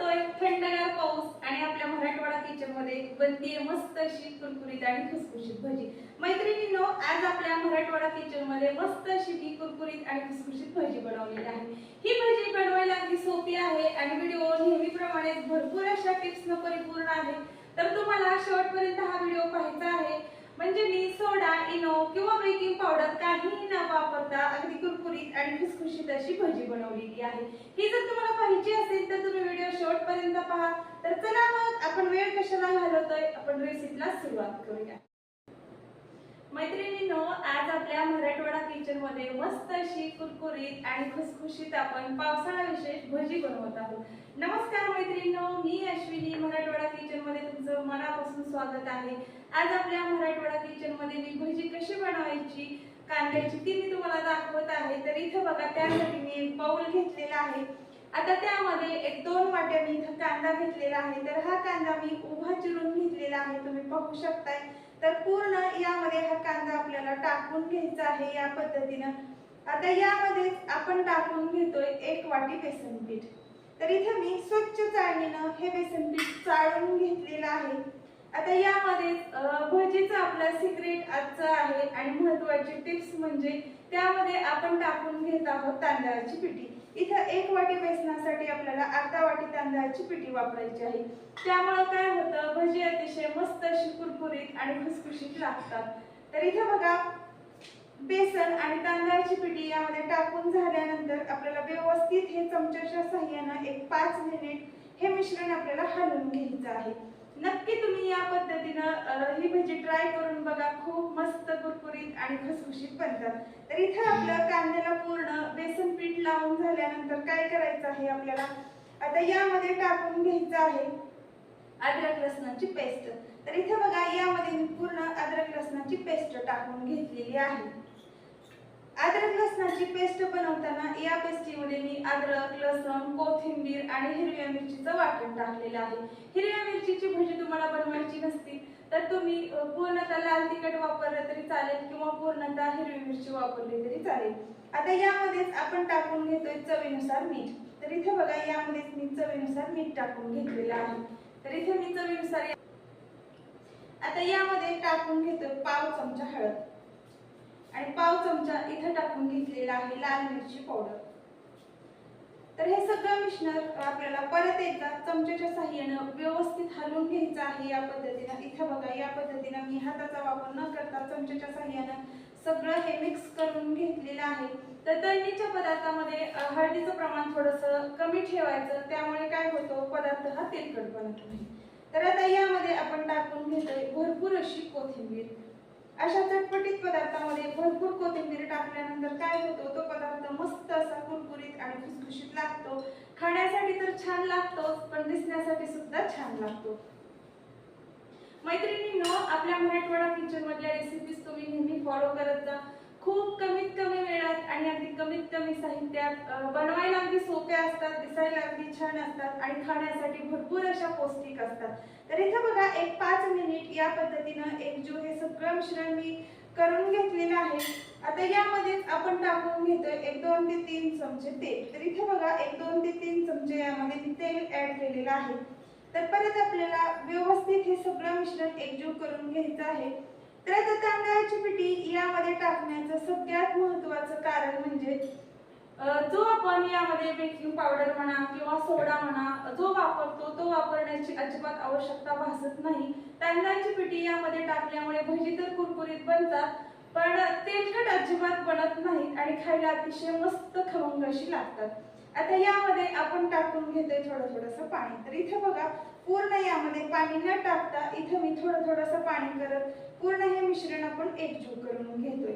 पडतोय थंडगार पाऊस आणि आपल्या मराठवाडा किचनमध्ये बनतीये मस्त अशी कुरकुरीत आणि खुसखुशीत भजी. मैत्रिणींनो आज आपल्या मराठवाडा किचनमध्ये मस्त अशी ही कुरकुरीत आणि खुसखुशीत भजी बनवलेली आहे. ही भजी बनवायला अगदी सोपी आहे आणि व्हिडिओ नेहमीप्रमाणे भरपूर अशा टिप्स न परिपूर्ण आहे. तर तुम्हाला शेवटपर्यंत हा व्हिडिओ पाहायचा आहे. म्हणजे मी सोडा इनो किंवा बेकिंग पावडर काहीही न वापरता अगदी कुरकुरीत आणि खुसखुशीत अशी भजी बनवलेली आहे. ही जर तुम्हाला पाहिजे असेल तर तुम्ही व्हिडिओ शेवटपर्यंत पहा. तर चला मग आपण वेळ कशाला घालवतोय? आपण रेसिपीला सुरुवात करूया. मैत्रिणींनो आज आपल्या मराठवाडा किचनमध्ये मस्त अशी कुरकुरीत आणि खुसखुशीत आपण पावसाळा विशेष भजी बनवत आहोत. नमस्कार मैत्रिणींनो मी अश्विनी मराठवाडा किचनमध्ये तुमचं स्वागत आहे. आज आपल्या मराठवाडा किचनमध्ये मी भजी कशी बनवायची कांद्याची ती मी तुम्हाला दाखवत आहे. तर इथं बघा त्यासाठी मी एक बाउल घेतलेला आहे. आता त्यामध्ये एक दोन वाट्या मी इथं कांदा घेतलेला आहे. तर हा कांदा मी उभा चिरून घेतलेला आहे. तुम्ही पाहू शकताय. तर पूर्ण यामध्ये हा कांदा आपल्याला टाकून घ्यायचा आहे या पद्धतीनं. आता यामध्ये आपण टाकून घेतोय एक वाटी बेसन पीठ. तर इथे मी स्वच्छ चाळणीनं हे बेसन पीठ चाळून घेतलेलं आहे. आता यामध्ये भजीचा भजीचं आपलं सिक्रेट आजचं आहे आणि महत्वाची टिप्स म्हणजे त्यामध्ये आपण टाकून घेत आहोत तांदळाची पिठी. इथं एक वाटी बेसनासाठी आपल्याला अर्धा वाटी तांदळाची पिठी वापरायची आहे. त्यामुळे काय होतं भजी अतिशय मस्त अशी कुरकुरीत आणि खुसखुशीत लागतात. तर इथं बघा बेसन आणि तांदळाची पिठी यामध्ये टाकून झाल्यानंतर आपल्याला व्यवस्थित हे चमच्याच्या साह्यानं एक पाच मिनिट हे मिश्रण आपल्याला हलवून घ्यायचं आहे. नक्की तुम्ही या पद्धतीनं ही भजी ट्राय करून बघा खूप मस्त कुरकुरीत आणि खुसखुशीत बनतात. तर इथं आपलं कांद्याला पूर्ण बेसन पीठ लावून झाल्यानंतर काय करायचं आहे आपल्याला? आता यामध्ये टाकून घ्यायचं आहे अद्रक लसणाची पेस्ट. तर इथे बघा यामध्ये मी पूर्ण अद्रक लसणाची पेस्ट टाकून घेतलेली आहे. अद्रक अशी पेस्ट बनवताना या पेस्टीमध्ये मी अद्रक लसण कोथिंबीर आणि हिरव्या मिरचीचं वाटण टाकलेलं आहे. हिरव्या मिरचीची भजी तुम्हाला बनवायची नसती तर तुम्ही पूर्णतः लाल तिखट वापरलं तरी चालेल किंवा पूर्णतः हिरवी मिरची वापरली तरी चालेल. आता यामध्येच आपण टाकून घेतोय चवीनुसार मीठ. तर इथे बघा यामध्येच मी चवीनुसार मीठ टाकून घेतलेलं आहे. तर इथे मी चवीनुसार आता यामध्ये टाकून घेतोय पाव चमचा हळद. आणि पाव चमचा इथं टाकून घेतलेला आहे लाल मिरची पावडर तर हे सगळं मिश्रण आपल्याला परत एकदा चमच्याच्या साह्यानं व्यवस्थित हलवून घ्यायचं आहे या पद्धतीनं. इथं बघा या पद्धतीनं मी हाताचा वापर न करता चमच्याच्या साह्यानं सगळं हे मिक्स करून घेतलेलं आहे. तर तळणीच्या पदार्थामध्ये हळदीचं प्रमाण थोडंसं कमी ठेवायचं. त्यामुळे काय होतं पदार्थ हा तेलकट बनत नाही तर आता यामध्ये आपण टाकून घेतोय भरपूर अशी कोथिंबीर. अशा चटपटीत पदार्थामध्ये भरपूर कोथिंबीर टाकल्यानंतर काय होतो? तो पदार्थ मस्त असा कुरकुरीत आणि खुसखुशीत लागतो. खाण्यासाठी तर छान लागतोच पण दिसण्यासाठी सुद्धा छान लागतो. मैत्रिणींनो आपल्या मराठवाडा किचन मधल्या रेसिपीज तुम्ही नेहमी फॉलो करत जा. खूप कमीत कमी वेळात आणि अगदी कमीत कमी साहित्यात बनवायला अगदी सोप्या असतात दिसायला अगदी छान असतात आणि खाण्यासाठी भरपूर अशा पौष्टिक असतात. तर इथं बघा एक पाच मिनिट या पद्धतीनं एकजीव हे सगळं मिश्रण मी करून घेतलेलं आहे. आता यामध्येच आपण टाकून घेतोय एक दोन ते तीन चमचे तेल. तर इथे बघा एक दोन ते तीन चमचे यामध्ये मी तेल ऍड केलेलं आहे. तर परत आपल्याला व्यवस्थित हे सगळं मिश्रण एकजीव करून घ्यायचं आहे. तर आता तांदळाची पिठी यामध्ये टाकण्याचं सगळ्यात महत्वाचं कारण म्हणजे जो आपण यामध्ये बेकिंग पावडर म्हणा किंवा सोडा म्हणा जो वापरतो तो वापरण्याची अजिबात आवश्यकता भासत नाही. तांदळाची पिठी यामध्ये टाकल्यामुळे भजी तर कुरकुरीत बनतात पण तेलकट अजिबात बनत नाहीत आणि खायला अतिशय मस्त खमंग अशी लागतात. आता यामध्ये आपण टाकून घेतोय थोडं थोडंसं पाणी. तर इथे बघा पूर्ण यामध्ये पाणी न टाकता इथं मी थोडं थोडंसं पाणी करत आपण एकजूट करून घेतोय.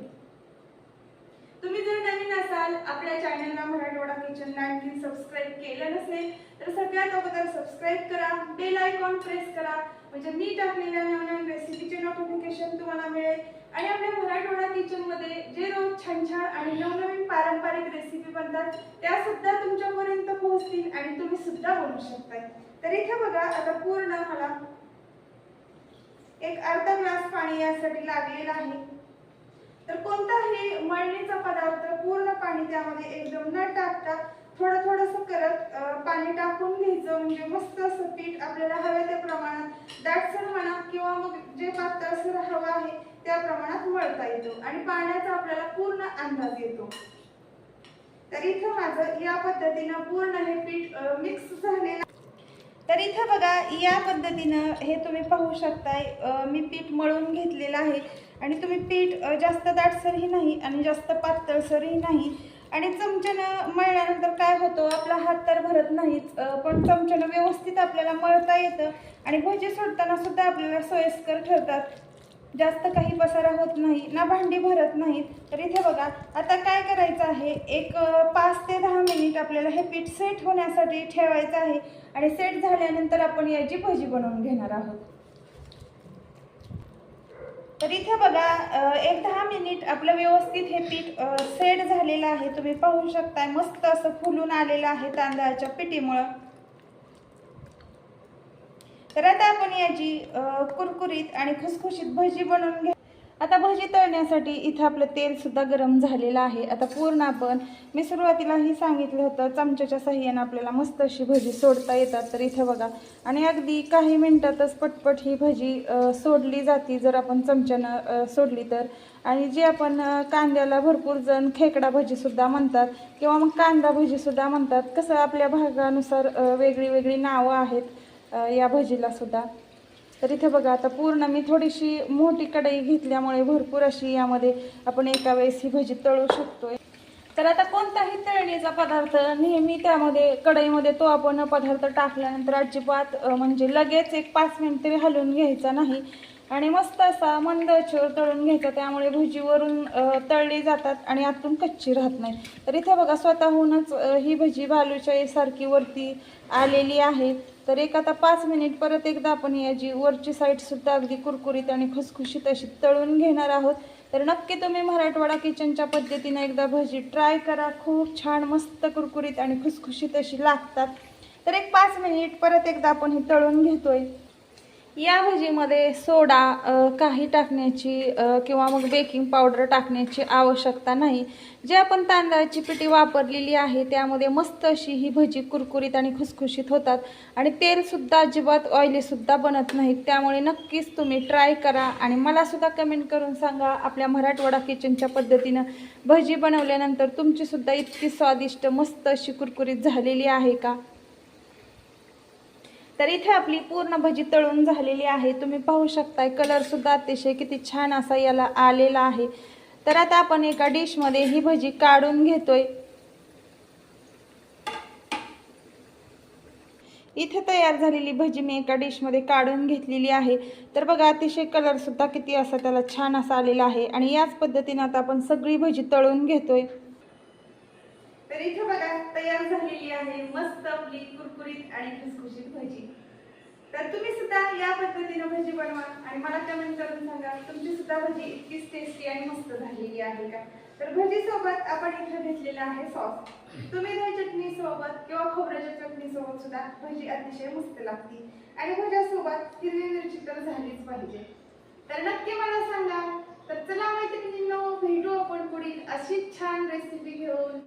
तुम्ही जर नवीन असाल आपल्या चॅनलला मराठवाडा किचनला आणखी सबस्क्राईब केलं नसेल तर सगळ्यात अगोदर सबस्क्राईब करा बेल आयकॉन प्रेस करा. म्हणजे मी टाकलेल्या नवीन रेसिपीचे नोटिफिकेशन तुम्हाला मिळेल. आणि आपल्या मराठवाडा किचनमध्ये जे रोज छान छान आणि नवनवीन पारंपरिक रेसिपी बनतात त्या सुद्धा तुमच्यापर्यंत पोहोचतील आणि तुम्ही सुद्धा बनवू शकता तर इथे बघा आता पूर्ण मला एक अर्धा ग्लास पाणी यासाठी लागलेलं आहे. तर कोणताही मळणीचा पदार्थ पूर्ण पाणी त्यामध्ये एकदम न टाकता थोडं थोडंसं करत पाणी टाकून घ्यायचं. घ्यायचं म्हणजे मस्त असं पीठ आपल्याला हव्या त्या प्रमाणात दाटसर म्हणा किंवा मग जे पातळसर हवं आहे त्या प्रमाणात मळता येतो आणि पाण्याचा आपल्याला पूर्ण अंदाज येतो. तर इथं माझं या पद्धतीनं पूर्ण हे पीठ मिक्स झालेलं तर इथं बघा या पद्धतीनं हे तुम्ही पाहू शकताय. मी पीठ मळून घेतलेलं आहे. आणि तुम्ही पीठ जास्त दाटसरही नाही आणि जास्त पातळसरही नाही. आणि चमच्यानं मळल्यानंतर काय होतो आपला हात तर भरत नाहीच पण चमच्यानं व्यवस्थित आपल्याला मळता येतं. आणि भजी सोडताना सुद्धा आपल्याला सोयीस्कर ठरतात. जास्त काही पसारा होत नाही ना भांडी भरत नाहीत. तर इथे बघा आता काय करायचं आहे? एक पाच ते दहा मिनिट आपल्याला हे पीठ सेट होण्यासाठी ठेवायचं आहे. आणि सेट झाल्यानंतर आपण याची भजी बनवून घेणार आहोत. तर इथे बघा एक दहा मिनिट आपलं व्यवस्थित हे पीठ सेट झालेलं आहे. तुम्ही पाहू शकताय मस्त असं फुलून आलेलं आहे तांदळाच्या पिठीमुळं. तर आता आपण याची कुरकुरीत आणि खुसखुशीत भजी बनवून घ्या आता भजी तळण्यासाठी इथं आपलं तेलसुद्धा गरम झालेलं आहे. आता पूर्ण आपण मी सुरुवातीलाही सांगितलं होतं चमच्याच्या सहाय्यानं आपल्याला मस्त अशी भजी सोडता येतात. तर इथं बघा आणि अगदी काही मिनटातच पटपट ही भजी सोडली जाते. जर आपण चमच्यानं सोडली तर. आणि जे आपण कांद्याला भरपूर जण खेकडा भजीसुद्धा म्हणतात किंवा मग कांदा भजीसुद्धा म्हणतात. कसं आपल्या भागानुसार वेगळी वेगळी नावं आहेत या भजीलासुद्धा तर इथे बघा आता पूर्ण मी थोडीशी मोठी कढई घेतल्यामुळे भरपूर अशी यामध्ये आपण एका वेळेस ही भजी तळू शकतोय. तर आता कोणताही तळणीचा पदार्थ नेहमी त्यामध्ये कढईमध्ये तो आपण पदार्थ टाकल्यानंतर अजिबात म्हणजे लगेच एक पाच मिनिट तरी हलवून घ्यायचा नाही. आणि मस्त असा मंद आचेवर तळून घ्यायचा त्यामुळे भजीवरून तळली जातात आणि आतून कच्ची राहत नाही. तर इथे बघा स्वतःहूनच ही भजी बालुशाहीसारखी वरती आलेली आहे. तर एक आता पाच मिनिट परत एकदा आपण याची वरची साईडसुद्धा अगदी कुरकुरीत आणि खुसखुशीत अशी तळून घेणार आहोत. तर नक्की तुम्ही मराठवाडा किचनच्या पद्धतीनं एकदा भजी ट्राय करा. खूप छान मस्त कुरकुरीत आणि खुसखुशीत अशी लागतात. तर एक पाच मिनिट परत एकदा आपण ही तळून घेतोय. या भजीमध्ये सोडा काही टाकण्याची किंवा मग बेकिंग पावडर टाकण्याची आवश्यकता नाही. जे आपण तांदळाची पिठी वापरलेली आहे त्यामध्ये मस्त अशी ही भजी कुरकुरीत आणि खुसखुशीत होतात. आणि तेलसुद्धा अजिबात ऑइलीसुद्धा बनत नाहीत. त्यामुळे नक्कीच तुम्ही ट्राय करा आणि मलासुद्धा कमेंट करून सांगा आपल्या मराठवाडा किचनच्या पद्धतीनं भजी बनवल्यानंतर तुमचीसुद्धा इतकी स्वादिष्ट मस्त अशी कुरकुरीत झालेली आहे का? तर इथे आपली पूर्ण भजी तळून झालेली आहे. तुम्ही पाहू शकताय कलरसुद्धा अतिशय किती छान असा याला आलेला आहे. तर आता आपण एका डिशमध्ये ही भजी काढून घेतोय. इथे तयार झालेली भजी मी एका डिशमध्ये काढून घेतलेली आहे. तर बघा अतिशय कलरसुद्धा किती असा त्याला छान असा आलेला आहे. आणि याच पद्धतीने आता आपण सगळी भजी तळून घेतोय. तर इथे बघा तयार झालेली आहे मस्त आपली कुरकुरीत आणि खुसखुशीत भजी. तर तुम्ही सुद्धा या पद्धतीने भजी बनवा आणि मला कमेंट करून सांगा तुमची सुद्धा भजी इतकीच टेस्टी आणि मस्त झालेली आहे का? तर भजी सोबत आपण इथे घेतलेला आहे सॉस तुम्ही दही चटणी सोबत किंवा खोबऱ्याच्या चटणी सोबत सुद्धा भजी अतिशय मस्त लागते. आणि भज्यासोबत हिरवी मिरची तर झालीच पाहिजे. तर नक्की मला सांगा तर चला मैत्रिणींनो भेटू आपण पुढील अशीच छान रेसिपी घेऊन.